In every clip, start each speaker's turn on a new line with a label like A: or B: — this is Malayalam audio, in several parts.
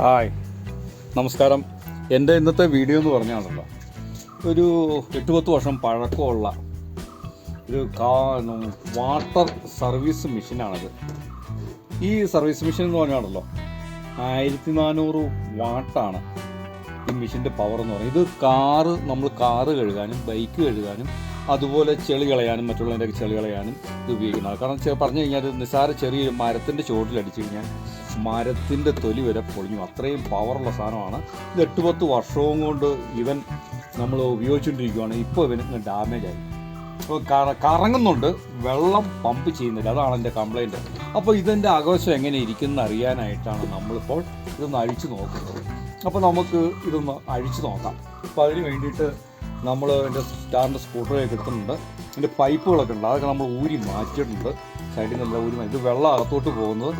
A: ഹായ്. നമസ്കാരം. എന്റെ ഇന്നത്തെ വീഡിയോ എന്ന് പറഞ്ഞാണല്ലോ ഒരു എട്ട് പത്ത് വർഷം പഴക്കമുള്ള ഒരു കാ വാട്ടർ സർവീസ് മെഷീനാണത്. ഈ സർവീസ് മെഷീൻ എന്ന് പറഞ്ഞാണല്ലോ ആയിരത്തി നാനൂറ് വാട്ടാണ് ഈ മെഷീന്റെ പവർ എന്ന് പറയുന്നത്. ഇത് കാറ് നമ്മൾ കാറ് കഴുകാനും ബൈക്ക് കഴുകാനും അതുപോലെ ചെളി കളയാനും മറ്റുള്ളതിന്റെ ചെളി കളയാനും ഇത് ഉപയോഗിക്കുന്നത് കാരണം പറഞ്ഞു കഴിഞ്ഞാൽ നിസ്സാര ചെറിയ മരത്തിന്റെ ചുവട്ടിൽ അടിച്ചു കഴിഞ്ഞാൽ മരത്തിന്റെ തൊലി വരെ പൊളിഞ്ഞു. അത്രയും പവറുള്ള സാധനമാണ്. ഇത് എട്ട് പത്ത് വർഷവും കൊണ്ട് ഇവൻ നമ്മൾ ഉപയോഗിച്ചുകൊണ്ടിരിക്കുകയാണ് ഇപ്പോൾ ഇവൻ ഡാമേജ് ആയി. കറങ്ങുന്നുണ്ട്. വെള്ളം പമ്പ് ചെയ്യുന്നില്ല. അതാണ് എന്റെ കംപ്ലൈന്റ് അപ്പോൾ ഇതിന്റെ ആഘോഷം എങ്ങനെ ഇരിക്കുന്ന അറിയാനായിട്ടാണ് നമ്മളിപ്പോൾ ഇതൊന്ന് അഴിച്ചു നോക്കുന്നത്. അപ്പോൾ നമുക്ക് ഇതൊന്ന് അഴിച്ചു നോക്കാം. അപ്പോൾ അതിന് വേണ്ടിയിട്ട് നമ്മൾ എന്റെ സ്റ്റാറിന്റെ സ്കൂട്ടറൊക്കെ കിട്ടുന്നുണ്ട് അതിന്റെ പൈപ്പുകളൊക്കെ ഉണ്ട്. അതൊക്കെ നമ്മൾ ഊരി മാറ്റിയിട്ടുണ്ട്. സൈഡിൽ നിന്നെല്ലാം ഊരി മാറ്റി. ഇത് വെള്ളം അകത്തോട്ട് പോകുന്നത്.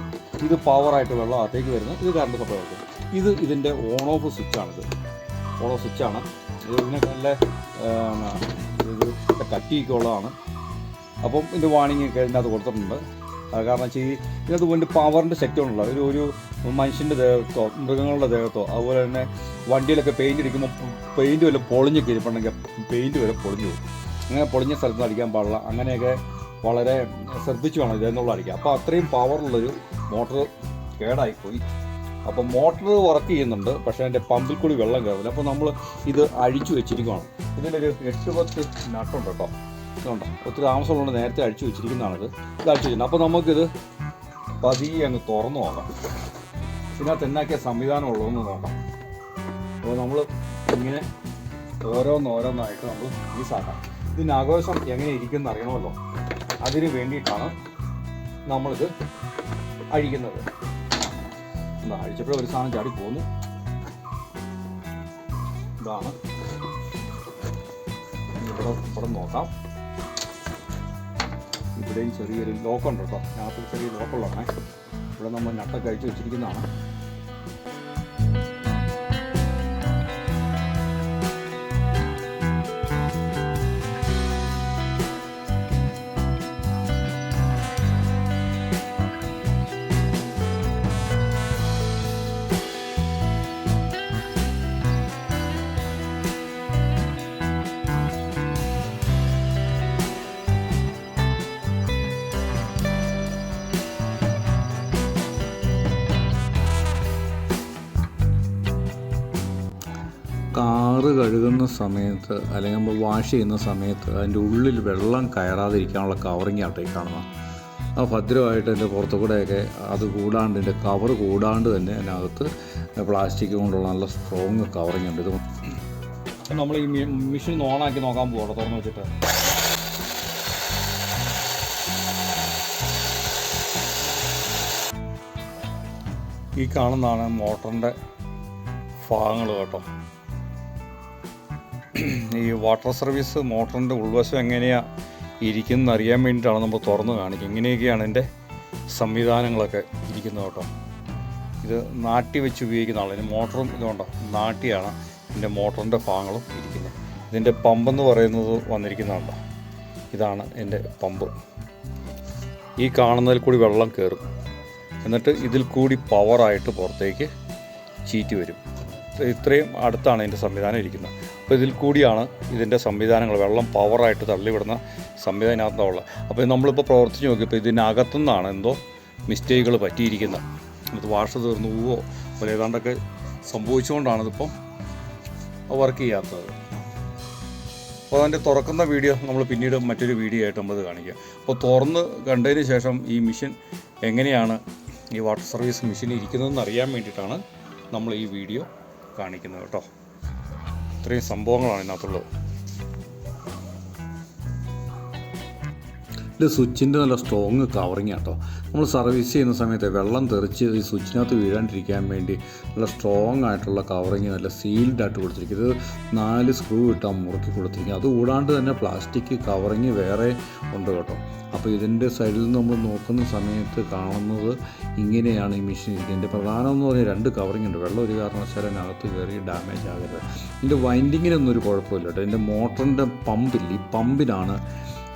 A: ഇത് പവറായിട്ട് വെള്ളം അകത്തേക്ക് വരുന്നത് ഇത് കറണ്ട് സപ്ലൈ കൊടുക്കും ഇത് ഇതിന്റെ ഓൺ ഓഫ് സ്വിച്ചാണിത് ഓൺ ഓഫ് സ്വിച്ചാണ് ഇത് ഇതിനൊക്കെ നല്ല ഇത് കട്ടിയൊക്കെ ഉള്ളതാണ്. അപ്പം ഇതിന്റെ വാണിംഗ് ഒക്കെ ഇതിനകത്ത് കൊടുത്തിട്ടുണ്ട്. കാരണം വെച്ചാൽ ഇതിനകത്ത് കൊണ്ട് പവറിന്റെ ശക്തി ഉണ്ടല്ലോ ഒരു ഒരു മനുഷ്യന്റെ ദേഹത്തോ മൃഗങ്ങളുടെ ദേഹത്തോ അതുപോലെ തന്നെ വണ്ടിയിലൊക്കെ പെയിന്റ് അടിക്കുമ്പോൾ പെയിന്റ് വല്ല പൊളിഞ്ഞ് ഇരിപ്പുണ്ടെങ്കിൽ പെയിന്റ് വരെ പൊളിഞ്ഞു പോകും അങ്ങനെ പൊളിഞ്ഞ സ്ഥലത്ത് അടിക്കാൻ പാടില്ല. അങ്ങനെയൊക്കെ വളരെ ശ്രദ്ധിച്ചു വേണം ഇതെന്നുള്ള അടിക്കുക അപ്പോൾ അത്രയും പവറുള്ളൊരു മോട്ടർ കേടായിപ്പോയി അപ്പോൾ മോട്ടർ വർക്ക് ചെയ്യുന്നുണ്ട് പക്ഷേ അതിന്റെ പമ്പിൽ കൂടി വെള്ളം കയറുന്നില്ല അപ്പോൾ നമ്മൾ ഇത് അഴിച്ചു വെച്ചിരിക്കുകയാണ് ഒരു എട്ട് പത്ത് നട്ടുണ്ട്? കേട്ടോ ഇതുണ്ടോ? ഒത്തിരി താമസമുള്ളത് നേരത്തെ അഴിച്ചു വെച്ചിരിക്കുന്നതാണിത്. ഇത് അഴിച്ചു വെച്ചിട്ടുണ്ട്. അപ്പോൾ നമുക്കിത് പതിയെ അങ്ങ് തുറന്നു നോക്കാം. ഇതിനകത്ത് എന്നാക്കിയ സംവിധാനം ഉള്ളതെന്ന് നോക്കാം. അപ്പോൾ നമ്മൾ ഇങ്ങനെ ഓരോന്നോരോന്നായിട്ട് നമ്മൾ പീസാക്കാം. ഇതിന് ആഘോഷം എങ്ങനെ ഇരിക്കുമെന്ന് അറിയണമല്ലോ. അതിന് വേണ്ടിയിട്ടാണ് നമ്മളിത് അഴിക്കുന്നത്. അഴിച്ചപ്പോഴും ഒരു സാധനം ചാടി പോന്നു. ഇതാണ്. ഇവിടെ ഇവിടെ നോക്കാം. ഇവിടെയും ചെറിയൊരു ലോക്കുണ്ട് കേട്ടോ. അതിനകത്ത് ചെറിയ ലോക്കുള്ളതാണ്. ഇവിടെ നമ്മൾ നട്ടൊക്കെ അഴിച്ച് വെച്ചിരിക്കുന്നതാണ്. കാറ് കഴുകുന്ന സമയത്ത് അല്ലെങ്കിൽ നമ്മൾ വാഷ് ചെയ്യുന്ന സമയത്ത് അതിന്റെ ഉള്ളിൽ വെള്ളം കയറാതിരിക്കാനുള്ള കവറിങ് ആട്ടെ കാണുന്നത്. ആ ഭദ്രമായിട്ട് അതിന്റെ പുറത്തു കൂടെയൊക്കെ അത് കൂടാണ്ട് എന്റെ കവർ കൂടാണ്ട് തന്നെ അതിനകത്ത് പ്ലാസ്റ്റിക് കൊണ്ടുള്ള നല്ല സ്ട്രോങ് കവറിങ് ഉണ്ട്. ഇത് നമ്മൾ ഈ മെഷീൻ ഓണാക്കി നോക്കാൻ പോകണം തുറന്ന് വെച്ചിട്ട്. ഈ കാണുന്നതാണ് മോട്ടറിന്റെ ഭാഗങ്ങൾ കേട്ടോ. ഈ വാട്ടർ സർവീസ് മോട്ടറിന്റെ ഉൾവശം എങ്ങനെയാണ് ഇരിക്കുന്നത് അറിയാൻ വേണ്ടിയിട്ടാണ് നമ്മൾ തുറന്ന് കാണിക്കുക ഇങ്ങനെയൊക്കെയാണ് എന്റെ സംവിധാനങ്ങളൊക്കെ ഇരിക്കുന്നത് കേട്ടോ. ഇത് നാട്ടി വെച്ച് ഉപയോഗിക്കുന്ന ആൾ ഇതിന് മോട്ടറും ഇതുകൊണ്ടോ നാട്ടിയാണ് ഇതിന്റെ മോട്ടറിന്റെ ഭാഗങ്ങളും ഇരിക്കുന്നത്. ഇതിന്റെ പമ്പെന്ന് പറയുന്നത് വന്നിരിക്കുന്നതുണ്ടോ? ഇതാണ് എന്റെ പമ്പ്. ഈ കാണുന്നതിൽ കൂടി വെള്ളം കയറും. എന്നിട്ട് ഇതിൽ കൂടി പവറായിട്ട് പുറത്തേക്ക് ചീറ്റി വരും. ഇത്രയും അടുത്താണ് എന്റെ സംവിധാനം ഇരിക്കുന്നത്. അപ്പോൾ ഇതിൽ കൂടിയാണ് ഇതിന്റെ സംവിധാനങ്ങൾ. വെള്ളം പവറായിട്ട് തള്ളിവിടുന്ന സംവിധാനത്തുള്ളത് അപ്പോൾ നമ്മളിപ്പോൾ പ്രവർത്തിച്ച് നോക്കിയപ്പോൾ ഇതിനകത്തുനിന്നാണ് എന്തോ മിസ്റ്റേക്കുകൾ പറ്റിയിരിക്കുന്നത്. ഇത് വാഷ് തീർന്നു പോവോ അപ്പോൾ ഏതാണ്ടൊക്കെ സംഭവിച്ചുകൊണ്ടാണ് ഇതിപ്പം വർക്ക് ചെയ്യാത്തത്. അപ്പോൾ അതിന്റെ തുറക്കുന്ന വീഡിയോ നമ്മൾ പിന്നീട് മറ്റൊരു വീഡിയോ ആയിട്ട് നമ്മളത് കാണിക്കുക അപ്പോൾ തുറന്ന് കണ്ടതിന് ശേഷം ഈ മിഷൻ എങ്ങനെയാണ് ഈ വാട്ടർ സർവീസ് മിഷൻ ഇരിക്കുന്നതെന്ന് അറിയാൻ വേണ്ടിയിട്ടാണ് നമ്മൾ ഈ വീഡിയോ കാണിക്കുന്നത് കേട്ടോ. ഇത്രയും സംഭവങ്ങളാണ് ഇതിനകത്തുള്ളത്. ഇത് സ്വിച്ചിന്റെ നല്ല സ്ട്രോങ് കവറിങ് കേട്ടോ നമ്മൾ സർവീസ് ചെയ്യുന്ന സമയത്ത് വെള്ളം തെറിച്ച് ഈ സ്വിച്ചിനകത്ത് വീഴാണ്ടിരിക്കാൻ വേണ്ടി നല്ല സ്ട്രോങ് ആയിട്ടുള്ള കവറിങ് നല്ല സീൽഡ് ആയിട്ട് കൊടുത്തിരിക്കും. ഇത് നാല് സ്ക്രൂ ഇട്ടാൽ മുറുക്കി കൊടുത്തിരിക്കും. അത് കൂടാണ്ട് തന്നെ പ്ലാസ്റ്റിക് കവറിങ് വേറെ ഉണ്ട് കേട്ടോ. അപ്പോൾ ഇതിന്റെ സൈഡിൽ നിന്ന് നമ്മൾ നോക്കുന്ന സമയത്ത് കാണുന്നത് ഇങ്ങനെയാണ് ഈ മെഷീൻ ഇരിക്കുന്നത്. പ്രധാനം എന്ന് പറഞ്ഞാൽ രണ്ട് കവറിങ് ഉണ്ട്. വെള്ളം ഒരു കാരണവശാലും അതിനകത്ത് കയറി ഡാമേജ് ആകരുത്. ഇതിന്റെ വൈൻഡിങ്ങിനൊന്നും ഒരു കുഴപ്പമില്ല കേട്ടോ. ഇതിന്റെ മോട്ടറിന്റെ പമ്പില്ല ഈ പമ്പിനാണ്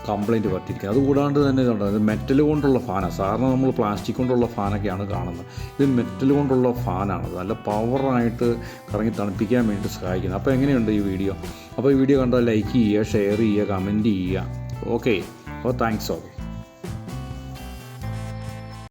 A: കംപ്ലൈന്റ് പറ്റിയിരിക്കുന്നത്. അതുകൂടാണ്ട് തന്നെ ഇതുണ്ട് ഇത് മെറ്റൽ കൊണ്ടുള്ള ഫാനാണ് സാധാരണ നമ്മൾ പ്ലാസ്റ്റിക് കൊണ്ടുള്ള ഫാനൊക്കെയാണ് കാണുന്നത്. ഇത് മെറ്റൽ കൊണ്ടുള്ള ഫാനാണ് നല്ല പവറായിട്ട് കറങ്ങി തണുപ്പിക്കാൻ വേണ്ടി സഹായിക്കുന്നത്. അപ്പോൾ എങ്ങനെയുണ്ട് ഈ വീഡിയോ അപ്പോൾ ഈ വീഡിയോ കണ്ടാൽ ലൈക്ക് ചെയ്യുക ഷെയർ ചെയ്യുക കമന്റ് ചെയ്യുക. ഓക്കെ അപ്പോൾ താങ്ക്സ് ഓക്കെ